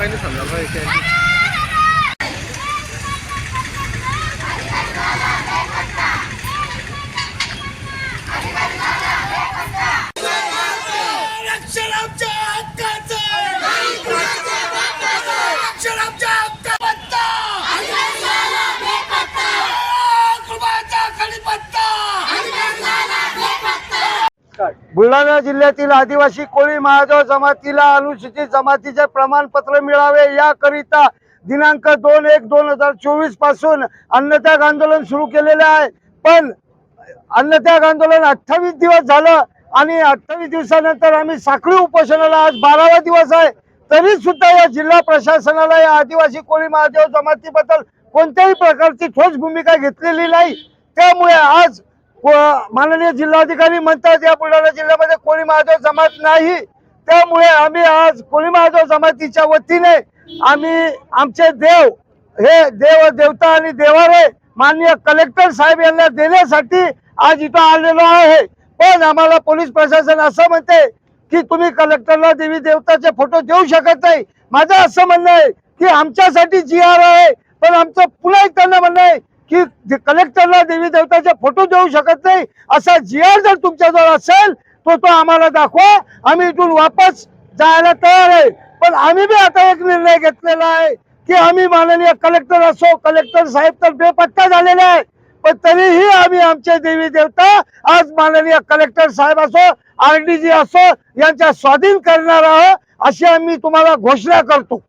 Aynı sandım. Aynı sandım. Buldhana जिल्ह्यातील आदिवासी कोळी महादेव जमातीला अनुसूचित जमातीचे प्रमाणपत्र मिळावे. याकरिता दिनांक दोन एक दोन हजार चोवीसपासून अन्नत्याग आंदोलन सुरू केलेले आहे. पण अन्नत्याग आंदोलन अठ्ठावीस दिवस झालं आणि अठ्ठावीस दिवसानंतर आम्ही साखळी उपोषणाला आज बारावा दिवस आहे. तरी सुद्धा या जिल्हा प्रशासनाला या आदिवासी कोळी महादेव जमातीबद्दल कोणत्याही प्रकारची ठोस भूमिका घेतलेली नाही. त्यामुळे आज माननीय जिल्हाधिकारी म्हणतात या बुलढाणा जिल्ह्यामध्ये कोळी महादेव जमात नाही. त्यामुळे आम्ही आज कोळी महादेव जमातीच्या वतीने आम्ही आमचे देव हे देव देवता आणि देवारे माननीय कलेक्टर साहेब यांना देण्यासाठी आज इथं आलेलो आहे. पण आम्हाला पोलीस प्रशासन असं म्हणते की तुम्ही कलेक्टरला देवी देवताचे फोटो देऊ शकत नाही. माझं असं म्हणणं आहे की आमच्यासाठी जी आर आहे पण आमचं पुन्हा एक त्यांना म्हणणं आहे की कलेक्टरला देवी देवता देऊ शकत नाही. असा जीआर जर तुमच्याजवळ असेल तो तो आम्हाला दाखवा. आम्ही इथून वापस जायला तयार आहे. पण आम्ही बी आता एक निर्णय घेतलेला आहे की आम्ही माननीय कलेक्टर असो कलेक्टर साहेब तर बेपत्ता झालेले आहे पण तरीही आम्ही आमचे देवी देवता आज माननीय कलेक्टर साहेब असो आर डी जी असो यांच्या स्वाधीन करणार आहोत अशी आम्ही तुम्हाला घोषणा करतो.